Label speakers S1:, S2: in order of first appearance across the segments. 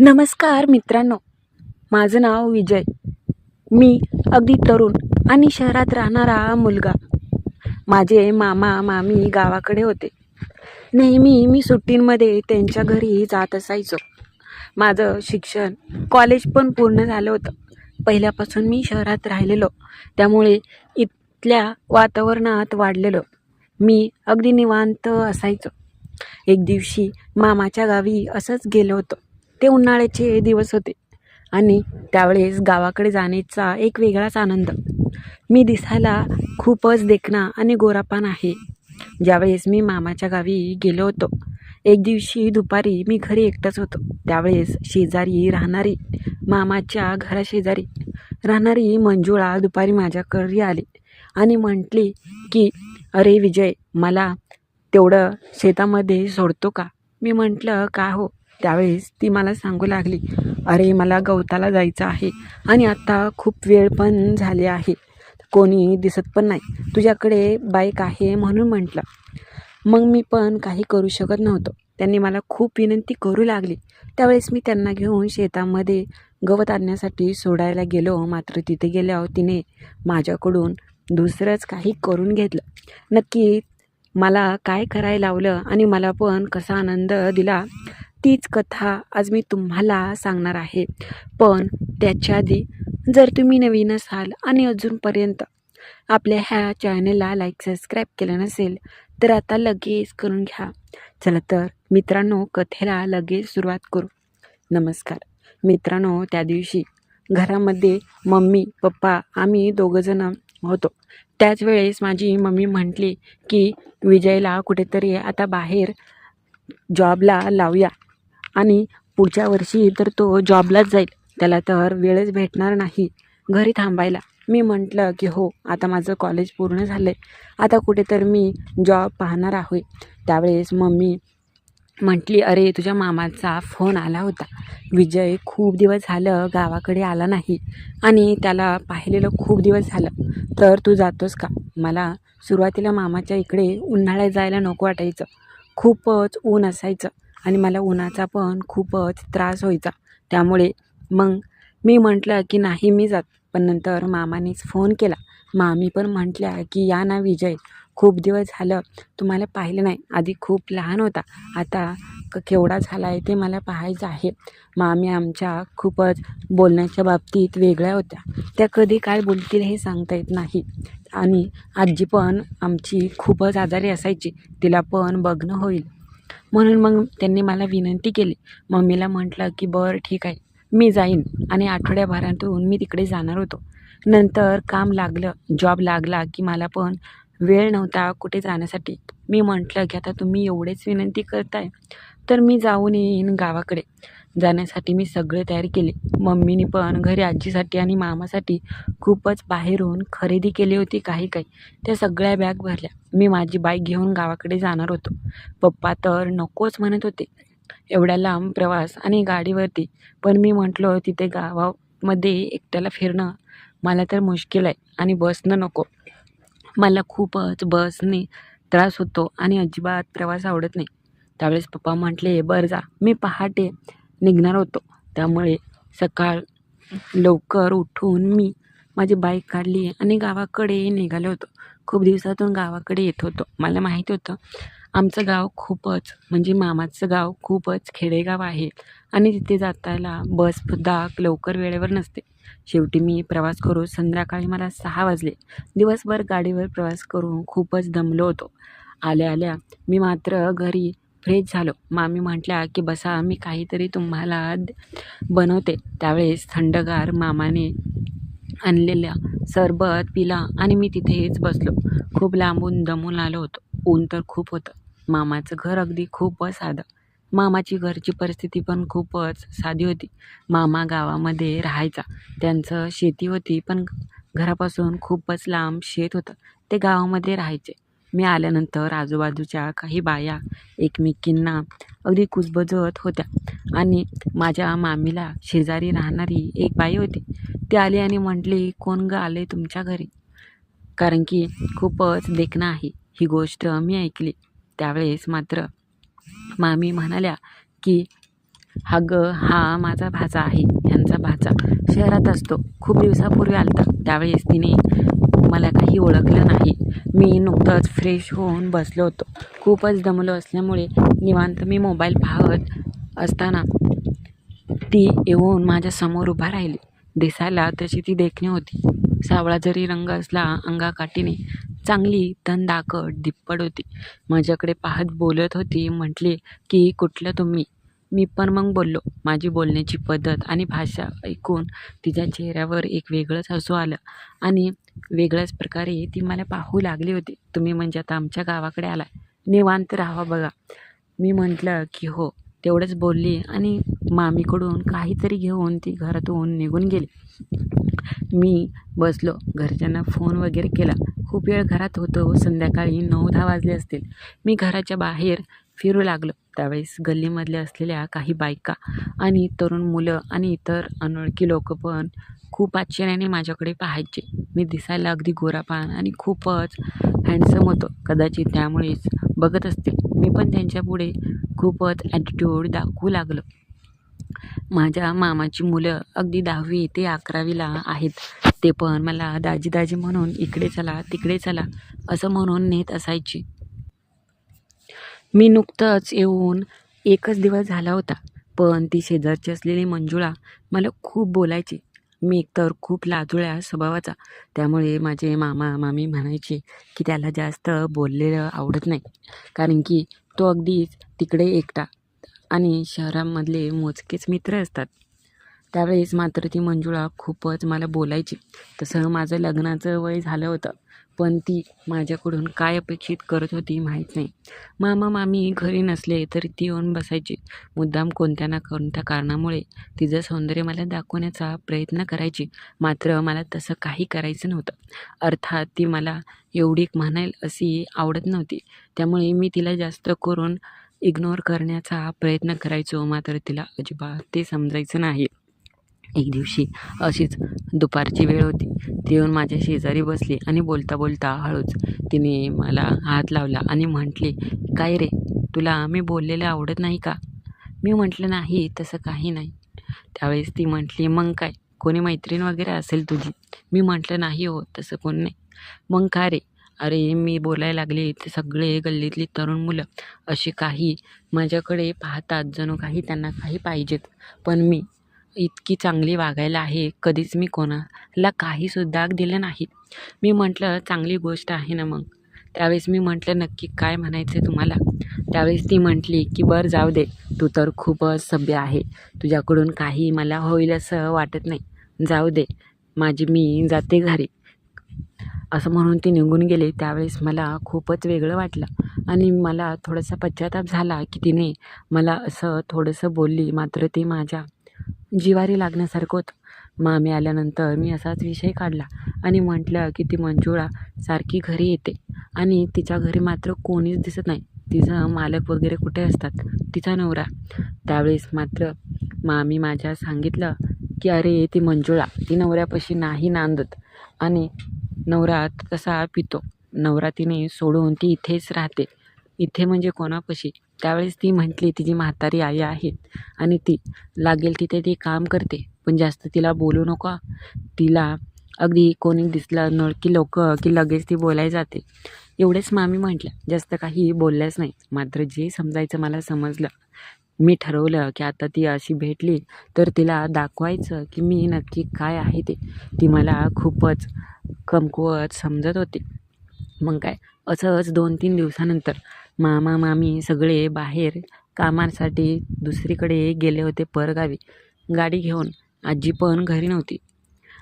S1: नमस्कार मित्रांनो. माझं नाव विजय. मी अगदी तरुण आणि शहरात राहणारा मुलगा. माझे मामा मामी गावाकडे होते. नेहमी मी सुट्टींमध्ये त्यांच्या घरी जात असायचो. माझं शिक्षण कॉलेज पण पूर्ण झालं होतं. पहिल्यापासून मी शहरात राहिलेलो. त्यामुळे इथल्या वातावरणात वाढलेलो. मी अगदी निवांत असायचो. एक दिवशी मामाच्या गावी असंच गेलो होतो. ते उन्हाळ्याचे दिवस होते. आणि त्यावेळेस गावाकडे जाण्याचा एक वेगळाच आनंद. मी दिसायला खूपच देखणा आणि गोरापान आहे. ज्यावेळेस मी मामाच्या गावी गेलो होतो एक दिवशी दुपारी मी घरी एकटाच होतो. त्यावेळेस शेजारी राहणारी मामाच्या घराशेजारी राहणारी मंजुळा दुपारी माझ्या घरी आली आणि म्हटली की अरे विजय मला तेवढं शेतामध्ये सोडतो का? मी म्हटलं का हो? त्यावेळेस ती मला सांगू लागली अरे मला गवताला जायचं आहे आणि आत्ता खूप वेळ पण झाली आहे. कोणी दिसत पण नाही. तुझ्याकडे बाईक आहे म्हणून म्हटलं. मग मी पण काही करू शकत नव्हतो. त्यांनी मला खूप विनंती करू लागली. त्यावेळेस मी त्यांना घेऊन शेतामध्ये गवत आणण्यासाठी सोडायला गेलो. मात्र तिथे गेल्यावर तिने माझ्याकडून दुसरंच काही करून घेतलं. नक्की मला काय करायला लावलं आणि मला पण कसा आनंद दिला तीच कथा आज मी तुम्हाला सांगणार आहे. पण त्याच्या आधी जर तुम्ही नवीन असाल आणि अजूनपर्यंत आपल्या ह्या चॅनलला लाईक सबस्क्राईब केलं नसेल तर आता लगेच करून घ्या. चला तर मित्रांनो कथेला लगेच सुरुवात करू. नमस्कार. मित्रांनो त्या दिवशी घरामध्ये मम्मी पप्पा आम्ही दोघंजणं होतो. त्याच वेळेस माझी मम्मी म्हटली की विजयला कुठेतरी आता बाहेर जॉबला लावूया. आणि पुढच्या वर्षी तर तो जॉबलाच जाईल. त्याला तर वेळच भेटणार नाही. घरी थांबायला. मी म्हटलं की हो आता माझं कॉलेज पूर्ण झालं आहे आता कुठेतरी मी जॉब पाहणार आहे. त्यावेळेस मम्मी म्हटली अरे तुझ्या मामाचा फोन आला होता. विजय खूप दिवस झालं गावाकडे आला नाही आणि त्याला पाहिलेलं खूप दिवस झालं. तर तू जातोस का? मला सुरुवातीला मामाच्या इकडे उन्हाळ्यात जायला नको वाटायचं. खूपच ऊन असायचं. आणि मला उन्हाचा पण खूपच त्रास व्हायचा. त्यामुळे मग मी म्हटलं की नाही मी जात. पण नंतर मामानेच फोन केला. मामी पण म्हटल्या की या ना विजय खूप दिवस झालं तुम्हाला पाहिलं नाही. आधी खूप लहान होता. आता क केवढा झाला आहे ते मला पाहायचं आहे. मामी आमच्या खूपच बोलण्याच्या बाबतीत वेगळ्या होत्या. त्या कधी काय बोलतील हे सांगता येत नाही. आणि आजी पण आमची खूपच आजारी असायची. तिला पण बघणं होईल. म्हणून मग त्यांनी मला विनंती केली. मम्मीला म्हटलं की बरं ठीक आहे. मी जाईन आणि आठवड्याभरातून मी तिकडे जाणार होतो. नंतर काम लागलं जॉब लागला की मला पण वेळ नव्हता कुठे जाण्यासाठी. मी म्हटलं की आता तुम्ही एवढेच विनंती करताय तर मी जाऊन येईन गावाकडे. जाण्यासाठी मी सगळे तयारी केली. मम्मीने पण घरी आजीसाठी आणि मामासाठी खूपच बाहेरून खरेदी केली होती काही काही. त्या सगळ्या बॅग भरल्या. मी माझी बाईक घेऊन गावाकडे जाणार होतो. पप्पा तर नकोच म्हणत होते. एवढ्या लांब प्रवास आणि गाडीवरती. पण मी म्हटलो तिथे गावामध्ये एकट्याला फिरणं मला तर मुश्किल आहे आणि बसनं नको. मला खूपच बसने त्रास होतो आणि अजिबात प्रवास आवडत नाही. त्यावेळेस पप्पा म्हटले बरं जा. मी पहाटे निघणार होतो. त्यामुळे सकाळ लवकर उठून मी माझी बाईक काढली आणि गावाकडे निघालो होतो. खूप दिवसातून गावाकडे येत होतो. मला माहीत होतं आमचं गाव खूपच म्हणजे मामाचं गाव खूपच खेडेगाव आहे आणि तिथे जाताना बससुद्धा लवकर वेळेवर नसते. शेवटी मी प्रवास करून संध्याकाळी मला सहा वाजले. दिवसभर गाडीवर प्रवास करून खूपच दमलो होतो. आल्या आल्या मी मात्र घरी फ्रेश झालो. मामी म्हटल्या की बसा मी काहीतरी तुम्हाला बनवते. त्यावेळेस थंडगार मामाने आणलेल्या सरबत पिला आणि मी तिथेच बसलो. खूप लांबून दमून आलो होतो. ऊन तर खूप होतं. मामाचं घर अगदी खूपच साधं. मामाची घरची परिस्थिती पण खूपच साधी होती. मामा गावामध्ये राहायचा. त्यांचं शेती होती पण घरापासून खूपच लांब शेत होतं. ते गावामध्ये राहायचे. मी आल्यानंतर आजूबाजूच्या काही बाया एकमेकींना अगदी कुजबजत होत्या. आणि माझ्या मामीला शेजारी राहणारी एक बाई होती. ती आली आणि म्हटली कोण ग आले तुमच्या घरी? कारण की खूपच देखणं आहे ही गोष्ट मी ऐकली. त्यावेळेस मात्र मामी म्हणाल्या की हा ग हा माझा भाचा आहे. ह्यांचा भाचा शहरात असतो. खूप दिवसापूर्वी आलता. त्यावेळेस तिने मला काही ओळखलं नाही. मी नुकतंच फ्रेश होऊन बसलो होतो. खूपच दमलो असल्यामुळे निवांत मी मोबाईल पाहत असताना ती येऊन माझ्यासमोर उभा राहिली. दिसायला तशी ती देखणी होती. सावळा जरी रंग असला अंगाकाठीने चांगली तनदाकट दिप्पड होती. माझ्याकडे पाहत बोलत होती म्हटली की कुठलं तुम्ही? मी पण मग बोललो. माझी बोलण्याची पद्धत आणि भाषा ऐकून तिच्या चेहऱ्यावर एक वेगळंच हसू आलं आणि वेगळ्याच प्रकारे ती मला पाहू लागली होती. तुम्ही म्हणजे आता आमच्या गावाकडे आला निवांत राहावा बघा. मी म्हटलं की हो तेवढंच बोलली आणि मामीकडून काहीतरी घेऊन ती घरातून निघून गेली. मी बसलो घरच्यांना फोन वगैरे केला. खूप वेळ घरात होतो संध्याकाळी नऊ दहा वाजले असतील. मी घराच्या बाहेर फिरू लागलो. त्यावेळेस गल्लीमधल्या असलेल्या काही बायका आणि तरुण मुलं आणि इतर अनोळखी लोक पण खूप आश्चर्याने माझ्याकडे पाहायचे. मी दिसायला अगदी गोरापान आणि खूपच हँडसम होतो. कदाचित त्यामुळेच बघत असतील मी पण त्यांच्यापुढे खूपच ॲटिट्यूड दाखवू लागलो. माझ्या मामाची मुलं अगदी दहावी ते अकरावीला आहेत. ते पण मला दाजी दाजी म्हणून इकडे चला तिकडे चला असं म्हणून नेत असायची. मी नुकतंच येऊन एकच दिवस झाला होता. पण ती शेजारची असलेली मंजुळा मला खूप बोलायची. मी एकतर खूप लाजुळ्या स्वभावाचा. त्यामुळे माझे मामा मामी म्हणायचे की त्याला जास्त बोललेलं आवडत नाही. कारण की तो अगदीच तिकडे एकटा आणि शहरामधले मोजकेच मित्र असतात. त्यावेळेस मात्र ती मंजुळा खूपच मला बोलायची. तसं माझं लग्नाचं वय झालं होतं. पण ती माझ्याकडून काय अपेक्षित करत होती माहीत नाही. मामा मामी घरी नसले तरी ती येऊन बसायची. मुद्दाम कोणत्या ना कोणत्या कारणामुळे तिचं सौंदर्य मला दाखवण्याचा प्रयत्न करायची. मात्र मला तसं काही करायचं नव्हतं. अर्थात ती मला एवढी म्हणाल अशी आवडत नव्हती. त्यामुळे मी तिला जास्त करून इग्नोर करण्याचा प्रयत्न करायचो. मात्र तिला अजिबात ते समजायचं नाही. एक दिवशी अशीच दुपारची वेळ होती. ती येऊन माझ्या शेजारी बसली आणि बोलता बोलता हळूच तिने मला हात लावला आणि म्हटली काय रे तुला मी बोललेलं आवडत नाही का? मी म्हटलं नाही तसं काही नाही. त्यावेळेस ती म्हटली मग काय कोणी मैत्रीण वगैरे असेल तुझी? मी म्हटलं नाही हो तसं कोण नाही. मग का रे? अरे मी बोलायला लागले ते सगळे गल्लीतली तरुण मुलं अशी काही माझ्याकडे पाहतात जणू काही त्यांना काही पाहिजेत. पण मी इतकी चांगली वागायला आहे कधीच मी कोणाला काहीसुद्धा दिलं नाही. मी म्हटलं चांगली गोष्ट आहे ना मग? त्यावेळेस मी म्हटलं नक्की काय म्हणायचं आहे तुम्हाला? त्यावेळेस ती म्हटली की बरं जाऊ दे. तू तर खूपच सभ्य आहे. तुझ्याकडून काही मला होईल असं वाटत नाही. जाऊ दे. माझी मी जाते घरी. असं म्हणून ती निघून गेली. त्यावेळेस मला खूपच वेगळं वाटलं आणि मला थोडासा पश्चाताप झाला की तिने मला असं थोडंसं बोलली. मात्र ती माझ्या जिवारी लागण्यासारखं होतं. मामी आल्यानंतर मी असाच विषय काढला आणि म्हटलं की ती मंजुळा सारखी घरी येते आणि तिच्या घरी मात्र कोणीच दिसत नाही. तिचा मालक वगैरे कुठे असतात? तिचा नवरा. त्यावेळेस मात्र मामी माझ्या सांगितलं की अरे ती मंजुळा ती नवऱ्यापाशी नाही नांदत आणि नवरा तसा पितो? नवरा तिने सोडून ती इथेच राहते. इथे म्हणजे कोणापाशी? त्यावेळेस ती म्हटली तिची म्हातारी आई आहेत आणि ती लागेल तिथे ती काम करते. पण जास्त तिला बोलू नका. तिला अगदी कोणी दिसलं नळकी लोक की लगेच ती बोलायला जाते. एवढेच मामी म्हटलं. जास्त काही बोलल्याच नाही. मात्र जे समजायचं मला समजलं. मी ठरवलं की आता ती अशी भेटली तर तिला दाखवायचं की मी नक्की काय आहे ते. ती मला खूपच कमकुवत समजत होती. मग काय? असंच दोन तीन दिवसानंतर मामा मामी सगळे बाहेर कामासाठी दुसरीकडे गेले होते परगावी. गाडी घेऊन आजी पण घरी नव्हती.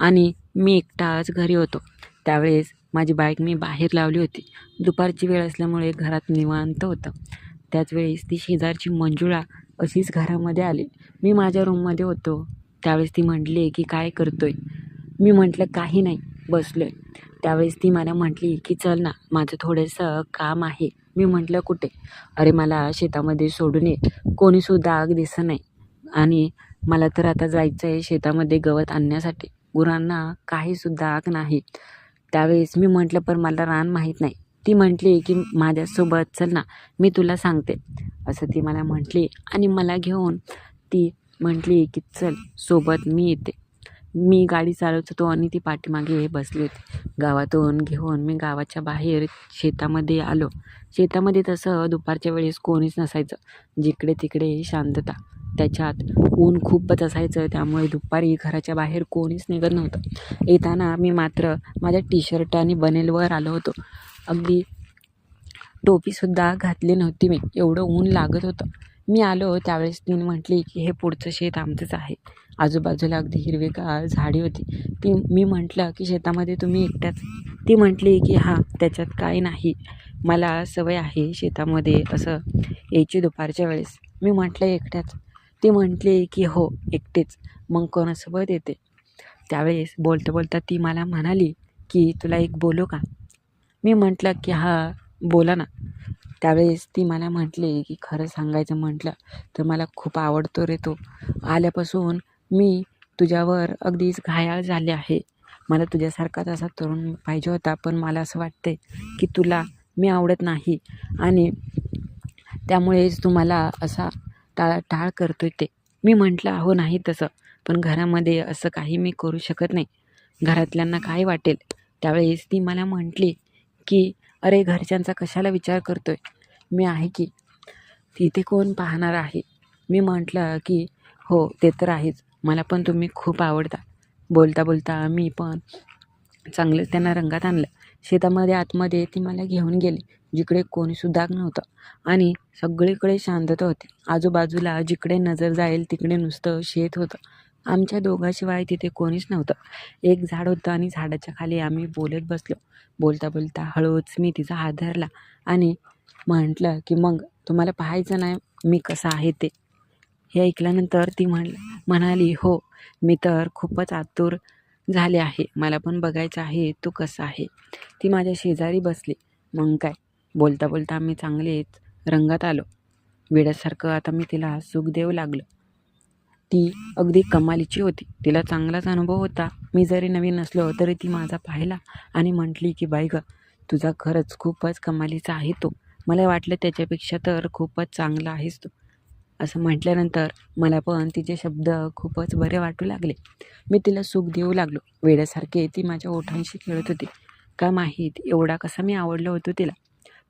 S1: आणि मी एकटाच घरी होतो. त्यावेळेस माझी बाईक मी बाहेर लावली होती. दुपारची वेळ असल्यामुळे घरात निवांत होतं. त्याचवेळेस ती शेजारची मंजुळा अशीच घरामध्ये आली. मी माझ्या रूममध्ये होतो. त्यावेळेस ती म्हटली की काय करतोय? मी म्हटलं काही नाही बसलो आहे त्यावेळेस ती मला म्हटली की चल ना माझं थोडंसं काम आहे. मी म्हटलं कुठे? अरे मला शेतामध्ये सोडून ये. कोणीसुद्धा आग दिसत नाही. आणि मला तर आता जायचं आहे शेतामध्ये गवत आणण्यासाठी. गुरांना काहीसुद्धा आग नाही. त्यावेळेस मी म्हटलं पण मला रान माहीत नाही. ती म्हटली की माझ्यासोबत चल ना मी तुला सांगते. असं ती मला म्हटली आणि मला घेऊन ती म्हटली की चल सोबत मी येते. मी गाडी चालवत होतो आणि ती पाठीमागे बसली होती. गावातून घेऊन मी गावाच्या बाहेर शेतामध्ये आलो. शेतामध्ये तसं दुपारच्या वेळेस कोणीच नसायचं. जिकडे तिकडे शांतता. त्याच्यात ऊन खूपच असायचं. त्यामुळे दुपारी घराच्या बाहेर कोणीच निघत नव्हतं. येताना मी मात्र माझ्या टी शर्ट आणि बनेलवर आलो होतो. अगदी टोपीसुद्धा घातली नव्हती मी. एवढं ऊन लागत होतं. मी आलो त्यावेळेस तीन म्हटली की हे पुढचं शेत आमचंच आहे. आजूबाजूला अगदी हिरवीगार झाडी होती. ती मी म्हटलं की शेतामध्ये तुम्ही एकट्याच ती म्हटली की हां त्याच्यात काही नाही. मला सवय आहे शेतामध्ये असं यायची दुपारच्या वेळेस. मी म्हटलं एकट्याच. ती म्हटली की हो एकटेच. मग कोणासोबत येते? त्यावेळेस बोलता बोलता ती मला म्हणाली की तुला एक बोलू का? मी म्हटलं की हां बोला ना. त्यावेळेस ती मला म्हटली की खरं सांगायचं म्हटलं तर मला खूप आवडतो रे तो. आल्यापासून मी तुझ्यावर अगदीच घायाळ झाले आहे. मला तुझ्यासारखाच असा तरुण पाहिजे होता पण मला असं वाटते की तुला मी आवडत नाही आणि त्यामुळेच तू मला असा टाळाटाळ करतो आहे ते. मी म्हटलं अहो नाही तसं. पण घरामध्ये असं काही मी करू शकत नाही. घरातल्यांना काय वाटेल? त्यावेळेस ती मला म्हटली की अरे घरच्यांचा कशाला विचार करतो आहे मी आहे की. तिथे कोण पाहणार आहे? मी म्हटलं की हो ते तर आहेच. मला पण तुम्ही खूप आवडता. बोलता बोलता मी पण चांगलं त्यांना रंगात आणलं. शेतामध्ये आतमध्ये ती मला घेऊन गेली जिकडे कोणीसुद्धा नव्हतं. आणि सगळीकडे शांतता होती. आजूबाजूला जिकडे नजर जाईल तिकडे नुसतं शेत होतं. आमच्या दोघाशिवाय तिथे कोणीच नव्हतं. एक झाड होतं आणि झाडाच्या खाली आम्ही बोलत बसलो. बोलता बोलता हळूच मी तिचा हात धरला आणि म्हटलं की मग तुम्हाला पाहायचं नाही मी कसं आहे ते? हे ऐकल्यानंतर ती म्हण म्हणाली हो मी तर खूपच आतुर झाले आहे. मला पण बघायचं आहे तू कसं आहे. ती माझ्या शेजारी बसली. मग काय? बोलता बोलता आम्ही चांगलेच रंगात आलो. वेड्यासारखं आता मी तिला सुख देऊ लागलो. ती अगदी कमालीची होती. तिला चांगलाच अनुभव होता. मी जरी नवीन असलो तरी ती माझा पाहिला आणि म्हटली की बाई गं तुझा खरंच खूपच कमालीचा आहे तो. मला वाटलं त्याच्यापेक्षा तर खूपच चांगला आहेस तो. असं म्हटल्यानंतर मला पण तिचे शब्द खूपच बरे वाटू लागले. मी तिला सुख देऊ लागलो. वेड्यासारखे ती माझ्या ओठांशी खेळत होती. का माहीत एवढा कसा मी आवडलो होतो तिला.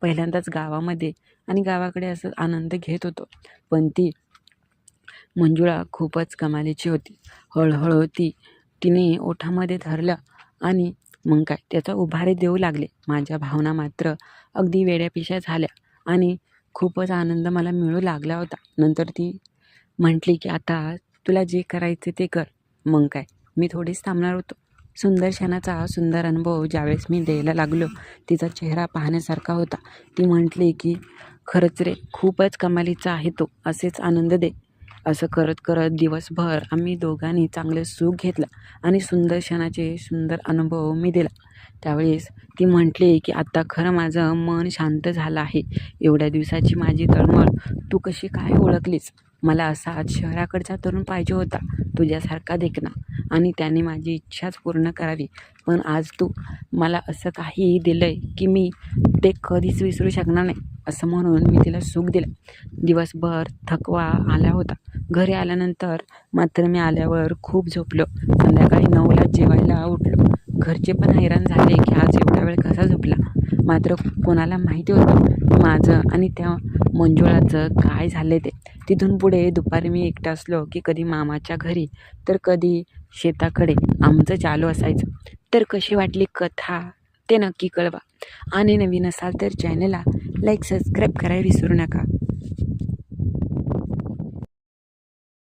S1: पहिल्यांदाच गावामध्ये आणि गावाकडे असं आनंद घेत होतो. पण ती मंजुळा खूपच कमालीची होती. हळूहळू ती तिने ओठामध्ये धरलं आणि मग काय? त्याचा उभारे देऊ लागले. माझ्या भावना मात्र अगदी वेड्यापिशा झाल्या आणि खूपच आनंद मला मिळू लागला होता. नंतर ती म्हटली की आता तुला जे करायचे ते कर. मग काय? मी थोडीच थांबणार होतो. सुंदर क्षणाचा सुंदर अनुभव ज्यावेळेस मी द्यायला लागलो तिचा चेहरा पाहण्यासारखा होता. ती म्हटली की खरंच रे खूपच कमालीचा आहे तो. असेच आनंद दे. असं करत करत दिवसभर आम्ही दोघांनी चांगले सुख घेतलं आणि सुंदर क्षणाचे सुंदर अनुभव मी दिला. त्यावेळेस ती म्हटली की आत्ता खरं माझं मन शांत झालं आहे. एवढ्या दिवसाची माझी तळमळ. तू कशी काय ओळखलीस? मला असाच शहराकडचा तरुण पाहिजे होता. तुझ्यासारखा देखना आणि त्याने माझी इच्छाच पूर्ण करावी. पण आज तू मला असं काही दिलं आहे की मी ते कधीच विसरू शकणार नाही. असं म्हणून मी तिला सुख दिलं. दिवसभर थकवा आला होता. घरी आल्यानंतर मात्र मी आल्यावर खूप झोपलो. संध्याकाळी नऊला जेवायला उठलो. घरचे पण हैराण झाले की आज एवढा वेळ कसा झोपला? मात्र कोणाला माहिती होतं माझं आणि त्या मंजुळाचं काय झालं ते. तिथून पुढे दुपारी मी एकटा असलो की कधी मामाच्या घरी तर कधी शेताकडे. आमचं चालू असायचं. तर कशी वाटली कथा? ते नक्की कळवा. आणि नवीन असाल तर चॅनलला लाईक सबस्क्राईब करायला विसरू नका.